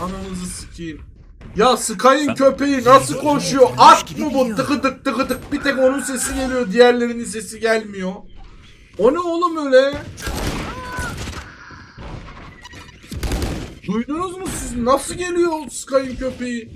Ananızı sikeyim. Ya Sky'ın köpeği nasıl koşuyor? At mı bu? Tıkı tık tıkı tık. Bir tek onun sesi geliyor. Diğerlerinin sesi gelmiyor. O ne oğlum öyle? Duydunuz mu siz? Nasıl geliyor o Sky'ın köpeği?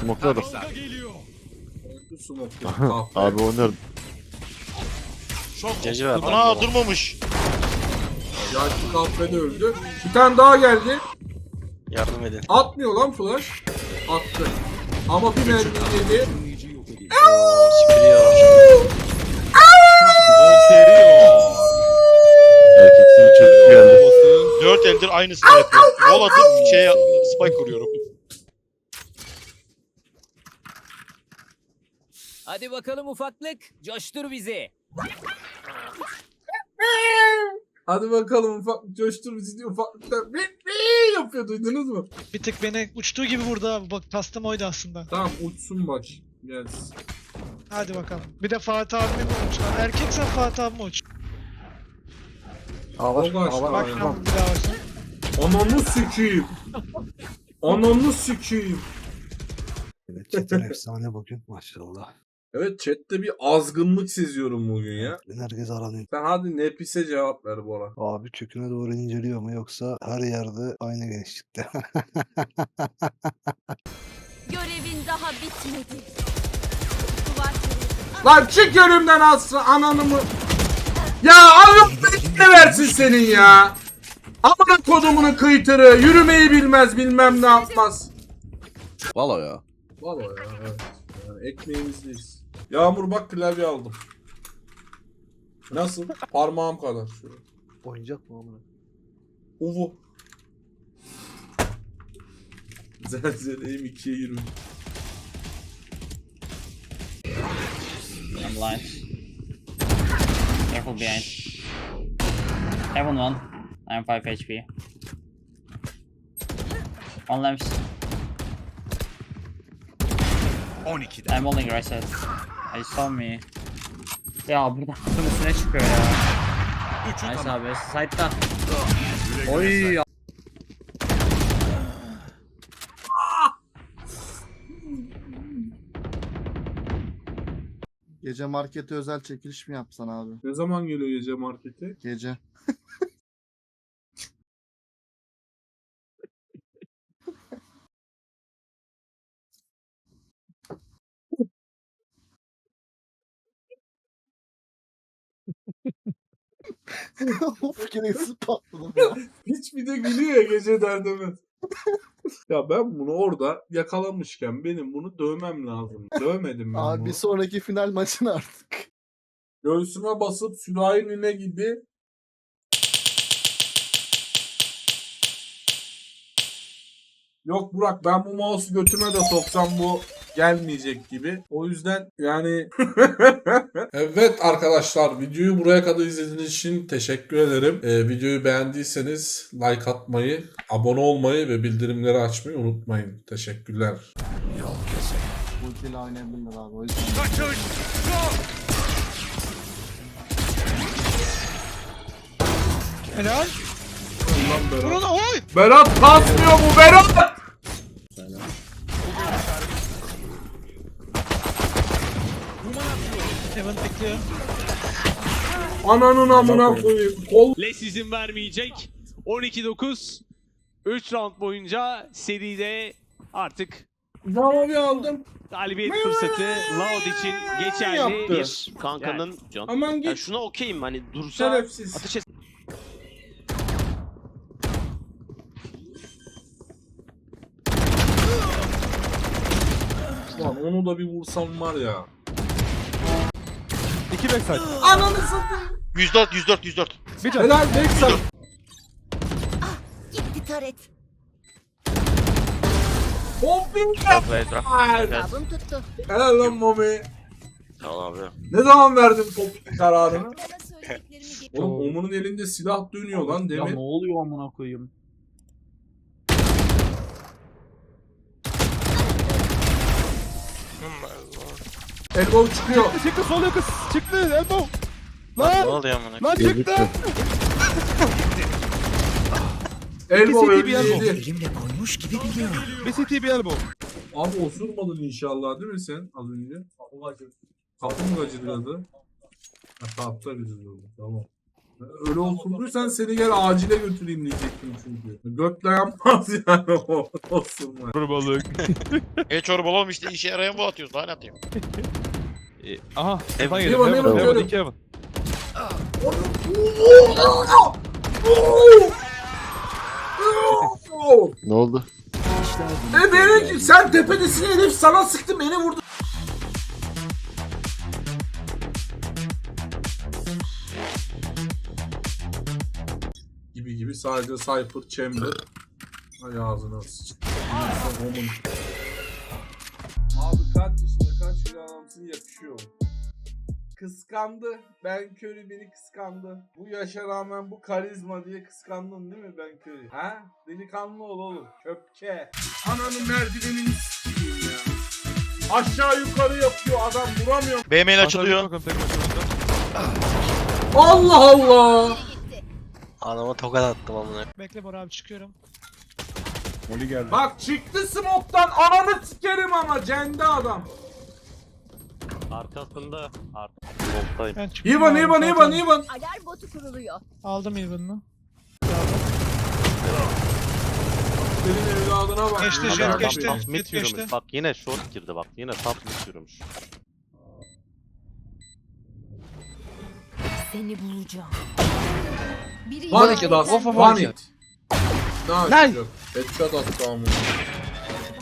Smokladım. Kahpe. Abi o nerede? Ver. Ana durmamış. Ya şu kahpe de öldü. Bir tane daha geldi. Yardım edin. Atmıyor lan flash. Attı. Ama bir mermi yedi. Sipiriyor. Erkeksin çocuk geldi. Dört eldir aynısını yapıyor. Rol atıp şey spike kuruyorum. Hadi bakalım ufaklık, coştur bizi. Hadi bakalım ufak coştur bizi bi yapıyor duydunuz mu? Bir tık beni uçtuğu gibi vurdu abi. Bak kastım oydu aslında. Tamam uçsun bak. Gelsin. Hadi bakalım. Bir de Fatih abime mi uç lan? Erkeksen Fatih abime uç. O başta Bak ya. lan bir daha baksana. Ananı sikeyim. Ananı sikeyim. Evet chatten efsane bugün maşallah. Evet chatte bir azgınlık seziyorum bugün ya. Ben herkes aranıyor. Sen hadi Nefis'e cevap ver Bora. Abi köküne doğru inceliyor mu yoksa her yerde aynı genişlikte. Görevin daha bitmedi. Duvar kırıldı. Lan çık önümden aslı ananı mı? Ya Allah belanı versin senin ya. Amına kodumunun kıytırı. Yürümeyi bilmez bilmem ne yapmaz. Valla ya. Valla ya evet. Yani ekmeğimizdeyiz. Yağmur bak klavye aldım. Nasıl? Parmağım kadar. Şöyle. Oyuncak mı amına? Uvu. Zelzeleyim ikiye girmiş. I'm blind. Careful behind. Heaven one. I'm 5 HP. One lamps. 12'de. I'm holding right side. I saw me. Ya burada kutunun üstüne çıkıyor ya. Nice abi. Side'da. Oy ya. Gece markete özel çekiliş mi yapsan abi? Ne zaman geliyor gece markete? Gece. of yine patladım ya. Hiç bir de gülüyor ya gece derdemez. ya ben bunu orada yakalamışken benim bunu dövmem lazım. Dövmedim ben Abi bunu. bir sonraki final maçın artık. Göğsüme basıp sürahi nine gibi Yok Burak ben bu mouse'u götüme de soksam bu gelmeyecek gibi. O yüzden yani Evet arkadaşlar videoyu buraya kadar izlediğiniz için teşekkür ederim. Ee, videoyu beğendiyseniz like atmayı, abone olmayı ve bildirimleri açmayı unutmayın. Teşekkürler. Ultiyle oynayabilirler abi o yüzden. Helal. Ulan Berat. Oy. Berat kasmıyor bu Berat! Ananın amına koyayım. Kol Les izin vermeyecek. 12-9. 3 round boyunca seride artık Mavi aldım. galibiyet fırsatı Loud için geçerli Yaptı. bir Kankanın can. Aman Ya git şuna okeyim hani dursa şerefsiz. ateş et. Lan onu da bir vursam var ya. İki backside. Ananı satayım. 104 104 104. Helal Backside. Gitti taret. Ezra. Kabım tuttu. Helal lan Mami. Tamam abi. Ne zaman verdin hopping kararını? Oğlum Omun'un elinde silah dönüyor lan Ya demin. ne oluyor amına koyayım? Elbow çıkıyor. Çıktı sol yakın. Çıktı elbow. Ne Lan. oluyor amına? Lan çıktı. Elbow Kesinlikle bir elbow. 57. BST bir elbow. Abi osurmadın inşallah değil mi sen az önce? Kapı mı gacıladı? Ha tahta gacıladı. Tamam. Öyle osurduysan seni gel acile götüreyim diyecektim çünkü. Götle yapmaz yani o osurma. balık. E çorba oğlum işte işe yarayan bu atıyoruz. Ne atayım? Aha. Evan Ne yedim. Evan. var, Evan. iki Evan. Ne oldu? E beni sen tepedesin herif sana sıktı beni vurdu. Gibi sadece Cypher Chamber. Ay ağzına sıçtı. Abi kaç yaşında kaç kilo adamsın yakışıyor. Kıskandı. Ben Curry beni kıskandı. Bu yaşa rağmen bu karizma diye kıskandın değil mi Ben Curry? Ha? Delikanlı ol oğlum. Köpke. Ananın merdivenini ya. Aşağı yukarı yapıyor adam vuramıyor. B mail açılıyor. Bakalım tekrar açılıyor. Allah Allah. Adama tokat attım amına. Bekle Bora abi çıkıyorum. Molly geldi. Bak çıktı smoke'tan ananı sikerim ama cende adam. Arkasında. Ben çıkıyorum. Ivan abi, Ivan Ivan. Alarm botu kuruluyor. Aldım Ivan'ını. Senin evladına bak. Geçti, jet adam- geçti. adam- Jet geçti. Bak yine short girdi bak. Yine top mid yürümüş. Seni bulacağım. Biri One işaret it das. eder. One it. Nice. Headshot attı amına.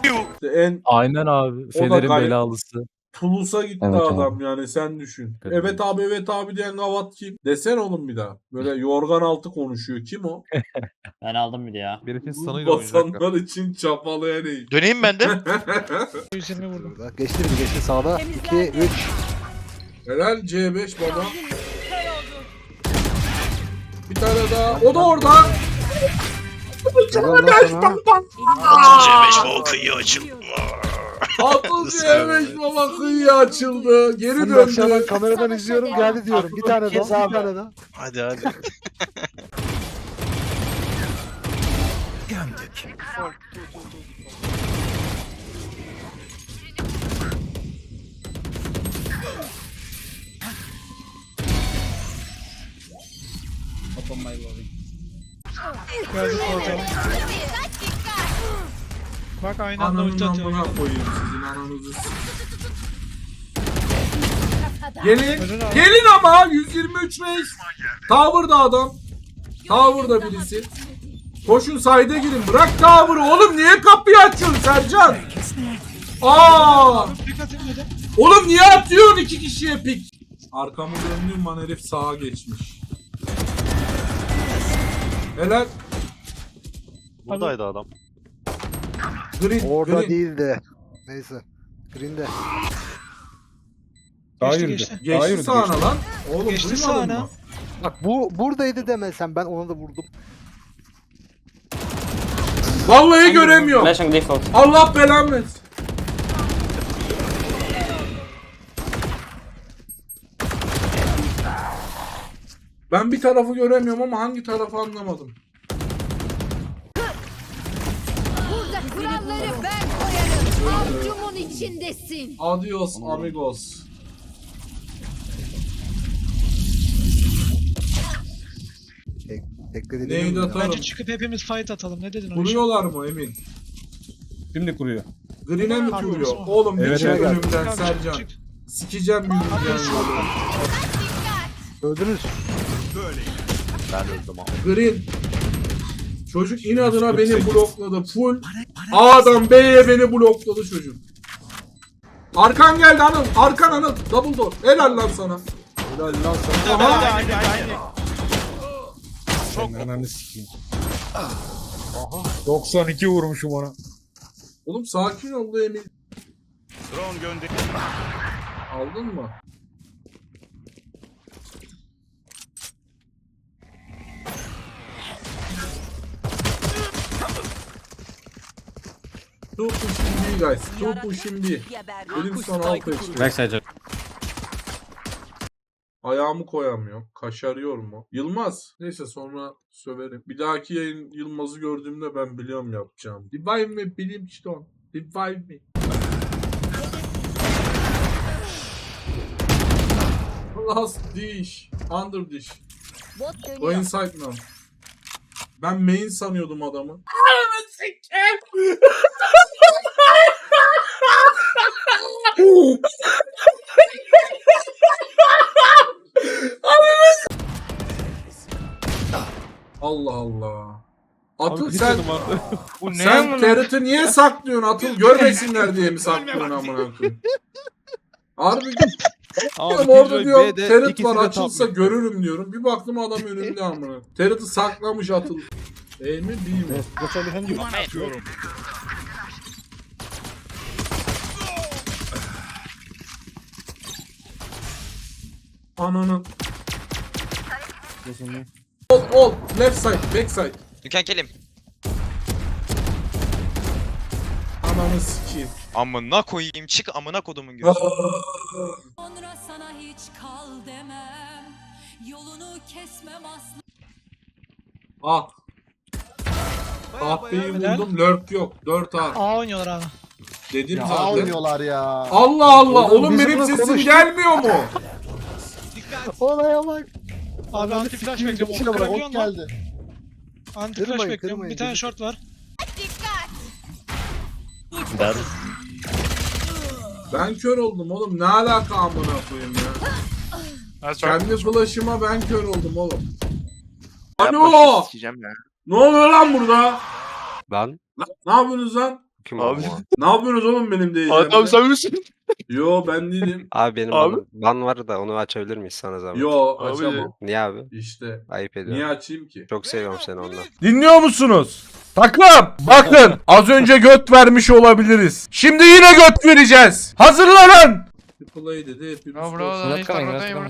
İşte en Aynen abi. O da Fener'in gayet- belalısı. Tulusa gitti Evet abi. adam yani sen düşün. Evet. Evet abi evet abi diyen gavat kim? Desen oğlum bir daha. Böyle yorgan altı konuşuyor. Kim o? Ben aldım bir de ya. Herifin sanıyla oynayacaklar. Basanlar için çapalayan herif. Döneyim ben de. 120 vurdum. Bak geçti bir geçti sağda. 2 Temizlendi. 3. Helal C5 baba. Tane daha. O da orada. Helal lan sana. C5 baba kıyı açıldı. Atıl C5 baba kıyıya açıldı. Geri Bunu aşağıdan döndü. kameradan izliyorum geldi diyorum. Bir tane daha bir tane daha. Hadi hadi. Geldi Fatih abi. Bak aynı anda ulti Ananın atıyor. amına koyayım sizin ananızı. Gelin. Abi. Gelin ama 123 reis. Tower'da adam. Tower'da birisi. Koşun sayda girin. Bırak Tower'ı oğlum niye kapıyı açıyorsun Sercan? Aa! Oğlum niye atıyorsun iki kişiye pik? Arkamı döndüğüm an herif sağa geçmiş. Helal. Buradaydı adam. Green. Orada green. değildi. Neyse. Green'de. Geçti geçti. Geçti sağına lan. Oğlum Geçti duymadın sağına. mı? Bak bu buradaydı demesen ben ona da vurdum. Vallahi göremiyorum. Allah belamı versin. Ben bir tarafı göremiyorum ama hangi tarafı anlamadım. Burada kuralları ben koyarım. Avcumun içindesin. Adios amigos. Tekle dediğim Neydi atarım? Bence çıkıp hepimiz fight atalım. Ne dedin? Kuruyorlar mı Emin? Şimdi kuruyor. Green'e mi kuruyor? Oğlum bir Evet, çek evet. önümden Çık abi, Sercan. çık, çık. Sikeceğim yolu. Öldünüz. Ben öldüm ama. Green. Çocuk inadına beni blokladı. Full A'dan B'ye beni blokladı çocuk. Arkan geldi Anıl. Arkan Anıl. Double door. Helal lan sana. Helal lan sana. Aha. Ananı sikeyim. 92 vurmuşum ona. Oğlum sakin ol da Emin. Aldın mı? Two pushing B guys. Two pushing B. Elim son alt. Backside. Ayağımı koyamıyorum. Kaşarıyor mu? Yılmaz. Neyse sonra söverim. Bir dahaki yayın Yılmaz'ı gördüğümde ben biliyorum yapacağım. Revive mi? Bilim işte o. Revive mi? Last dish. Under dish. Bot O dönüyor. inside now. Ben main sanıyordum adamı. Allah Allah. Atıl sen Bu sen Territ'i niye saklıyorsun? Atıl görmesinler diye mi saklıyorsun amına koyayım? Harbi orada diyor Territ var açılsa görürüm diyorum. Bir baktım adam önümde amına. Territ'i saklamış Atıl. Değil mi değil mi? Ananın. Ol ol left side back side. You can kill him. Ananı sikeyim. Amına koyayım çık amına kodumun gözü. Sonra sana hiç kal demem. Yolunu kesmem asla. Ah. Kahpeyi vurdum lurk yok. 4 A. A oynuyorlar abi. Dedim Ya zaten. oynuyorlar ya. Allah Allah Oğlum oğlum biz benim bunu sesim konuştuk. gelmiyor mu? Olaya bak. Abi anti flash Siktir bekliyorum. içine Ok bırak lan. geldi. Anti flash Kırmayın, bekliyorum. kırmayın, Bir tane short var. Ben kör oldum oğlum. Ne alaka amına koyayım ya? Kendi flash'ıma ben kör oldum oğlum. Alo! Ne oluyor lan burada? Ben? Ne yapıyorsunuz lan? Kim Abi. Ne yapıyorsunuz oğlum benim değil. sen misin? Yo ben değilim. Abi benim Abi. ban- ban var da onu açabilir miyiz sana zahmet? Yo Abi. açamam. Niye abi? İşte. Ayıp ediyorum. Niye açayım ki? Çok seviyorum seni ondan. Dinliyor musunuz? Takım bakın az önce göt vermiş olabiliriz. Şimdi yine göt vereceğiz. Hazırlanın. Triple A dedi hepimiz. No koştuk. bro, he's not rotating, bro. Aa,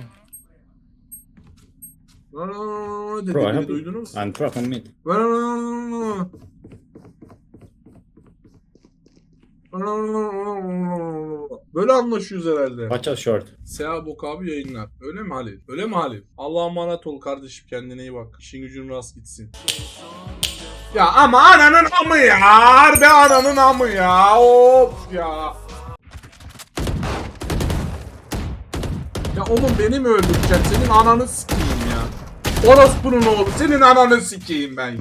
dedi Bro, I have- duydunuz. I'm truck on mid. Böyle anlaşıyoruz herhalde. Watch out short. Seha Bok abi yayınlar. Öyle mi Halil? Öyle mi Halil? Allah'a emanet ol kardeşim kendine iyi bak. İşin gücün rast gitsin. Ya ama ananın amı ya. Harbi ananın amı ya. Of ya. Ya oğlum beni mi öldüreceksin? Senin ananı sikeyim. Orospu'nun oğlu. Senin ananı sikeyim ben ya.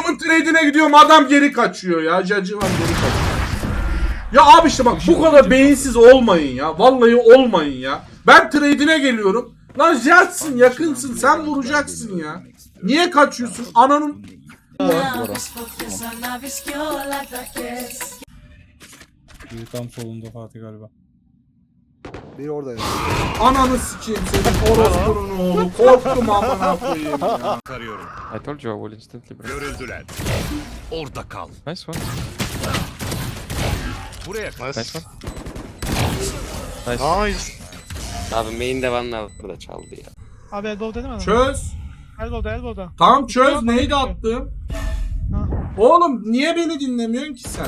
Adamın trade'ine gidiyorum adam geri kaçıyor ya. Var geri kaçıyor. Ya abi işte bak bu kadar beyinsiz olmayın ya. Vallahi olmayın ya. Ben trade'ine geliyorum. Lan Jet'sin yakınsın sen vuracaksın ya. Niye kaçıyorsun? Ananın... Biri tam solunda Fatih galiba. Bir oradaydı. Ananı sikeyim senin orospunun oğlu. Korktum amına koyayım ya. I told you I will instantly bro. Görüldüler. Orada kal. Nice one. Buraya kal. Nice one. Nice. Abi main de bana burada çaldı ya. Abi elbow dedim mi? Çöz. Elbow'da elbow'da. Tam çöz neydi attım? Oğlum niye beni dinlemiyorsun ki sen?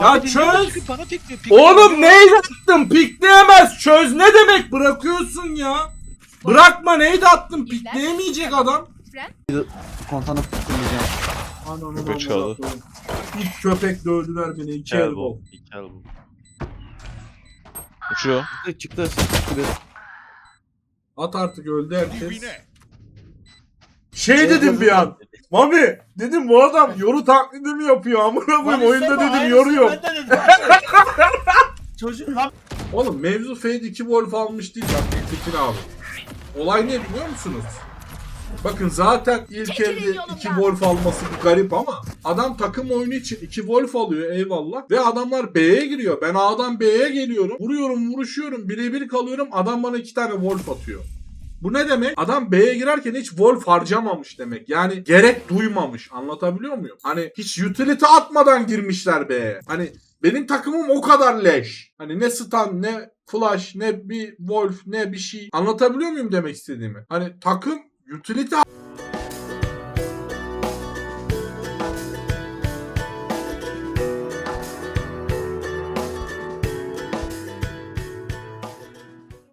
Ya çöz. Bana pikliyor. pikliyor. Oğlum neydi attım? Pikleyemez. Çöz ne demek? Bırakıyorsun ya. Bırakma neydi attım? Pikleyemeyecek adam. Kontanı tutmayacağım. Ananı Köpek çaldı. İlk köpek dövdüler beni. İki elbow. İki elbow. Uçuyor. Çıktı çıktı. At artık öldü herkes. Şey dedim bir an. Mami dedim bu adam yoru taklidi mi yapıyor amına koyayım oyunda dedim yoruyor. Oğlum mevzu Fade 2 Wolf almış değil bak Tekin abi. Olay ne biliyor musunuz? Bakın zaten ilk Çekilin elde yolumdan. 2 Wolf alması bir garip ama adam takım oyunu için 2 Wolf alıyor eyvallah ve adamlar B'ye giriyor. Ben A'dan B'ye geliyorum. Vuruyorum, vuruşuyorum, birebir kalıyorum. Adam bana 2 tane Wolf atıyor. Bu ne demek? Adam B'ye girerken hiç Wolf harcamamış demek. Yani gerek duymamış. Anlatabiliyor muyum? Hani hiç utility atmadan girmişler B'ye. Hani benim takımım o kadar leş. Hani ne stun ne flash ne bir wolf ne bir şey. Anlatabiliyor muyum demek istediğimi? Hani takım utility